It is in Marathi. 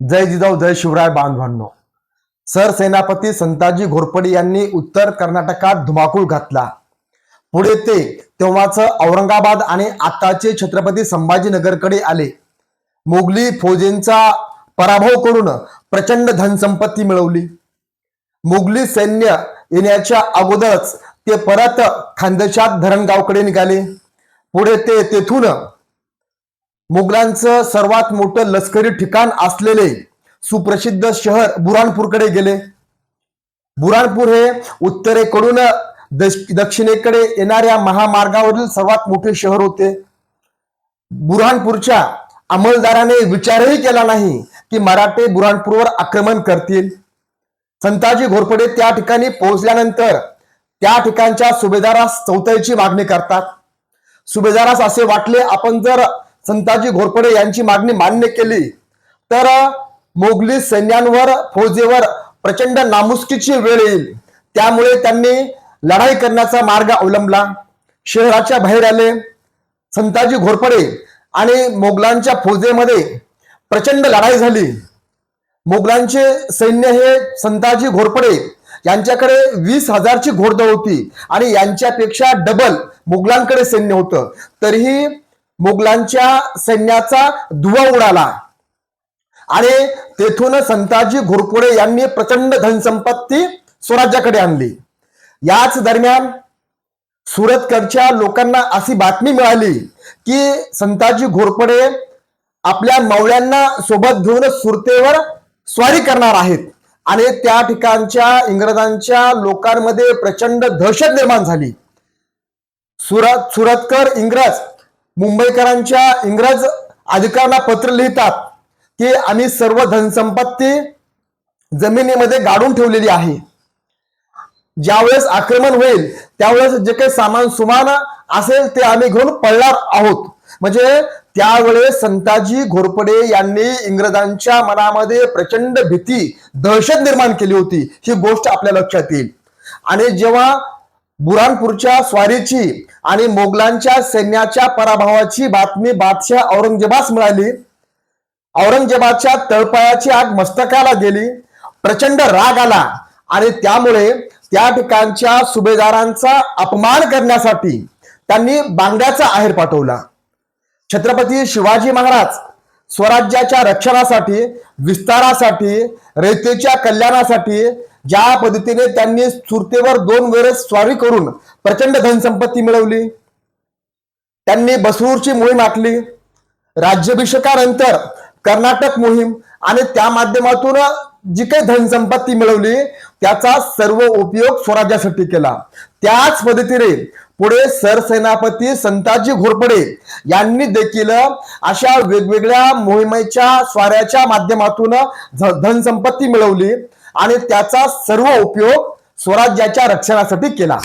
जय जिजाऊ जय शिवराय बांधवांनो. सरसेनापती संताजी घोरपडे यांनी उत्तर कर्नाटकात धुमाकूळ घातला. पुढे ते तेव्हाच औरंगाबाद आणि आताचे छत्रपती संभाजीनगरकडे आले. मोगली फौजेंचा पराभव करून प्रचंड धनसंपत्ती मिळवली. मुघली सैन्य येण्याच्या अगोदरच ते परत खानदेशात धरणगावकडे निघाले. पुढे ते तेथून मुघलांचं सर्वात मोठं लष्करी ठिकाण असलेले सुप्रसिद्ध शहर बुराणपूरकडे गेले. बुराणपूर हे उत्तरेकडून दश- दक्षिणेकडे येणाऱ्या महामार्गावरील सर्वात मोठे शहर होते. बुरहानपूरच्या अंमलदाराने विचारही केला नाही की मराठे बुरहानपूरवर आक्रमण करतील. संताजी घोरपडे त्या ठिकाणी पोहोचल्यानंतर त्या ठिकाणच्या सुभेदारास चौथाईची मागणी करतात. सुभेदारास असे वाटले आपण जर संताजी घोरपडे यांची मागणी मान्य केली. तर मोगली सैन्यांवर फौजेवर प्रचंड नामुष्कीची वेळ येईल. त्यामुळे त्यांनी लढाई करण्याचा मार्ग अवलंबला. शहराच्या बाहेर आले. संताजी घोरपडे आणि मोगलांच्या फौजेमध्ये प्रचंड लढाई झाली. मोगलांचे सैन्य हे संताजी घोरपडे यांच्याकडे वीस हजारची घोडदळ होती आणि यांच्यापेक्षा डबल मुघलांकडे सैन्य होतं. तरीही मुघलांच्या सैन्याचा धुवा उडाला. आणि तेथून संताजी घोरपुडे यांनी प्रचंड धनसंपत्ती स्वराज्याकडे आणली. याच दरम्यान सुरतकडच्या लोकांना अशी बातमी मिळाली की संताजी घोरपडे आपल्या मौल्यांना सोबत घेऊन सुरतेवर स्वारी करणार आहेत. आणि त्या ठिकाणच्या इंग्रजांच्या लोकांमध्ये प्रचंड दहशत निर्माण झाली. सुरत सुरतकर इंग्रज मुंबईकरांच्या इंग्रज अधिकाऱ्यांना पत्र लिहितात की आम्ही सर्व धनसंपत्ती जमिनीमध्ये गाडून ठेवलेली आहे. ज्यावेळेस आक्रमण होईल त्यावेळेस जे काही सामान सुमान असेल ते आम्ही घेऊन पळणार आहोत. म्हणजे त्यावेळेस संताजी घोरपडे यांनी इंग्रजांच्या मनामध्ये प्रचंड भीती दहशत निर्माण केली होती. ही गोष्ट आपल्या लक्षात येईल. आणि जेव्हा बुरानपूरच्या स्वारीची आणि मोगलांच्या सैन्याच्या पराभवाची बातमी बादशाह औरंगजेबास मिळाली. औरंगजेबाच्या तळपायाची आग मस्तकाला गेली. प्रचंड राग आला आणि त्यामुळे त्या ठिकाणच्या सुभेदारांचा अपमान करण्यासाठी त्यांनी बांगड्याचा आहेर पाठवला. छत्रपती शिवाजी महाराज स्वराज्याच्या रक्षणासाठी विस्तारासाठी रयतेच्या कल्याणासाठी ज्या पद्धतीने त्यांनी सुरतेवर दोन वेळेस स्वारी करून प्रचंड धनसंपत्ती मिळवली त्यांनी बसरूरची मोहीम आखली राज्याभिषेकानंतर कर्नाटक मोहीम आणि त्या माध्यमातून जी काही धनसंपत्ती मिळवली त्याचा सर्व उपयोग स्वराज्यासाठी केला. त्याच पद्धतीने पुढे सरसेनापती संताजी घोरपडे यांनी देखील अशा वेगवेगळ्या मोहिमेच्या स्वाऱ्याच्या माध्यमातून धनसंपत्ती मिळवली. आणि त्याचा सर्व उपयोग स्वराज्याच्या रक्षणासाठी केला.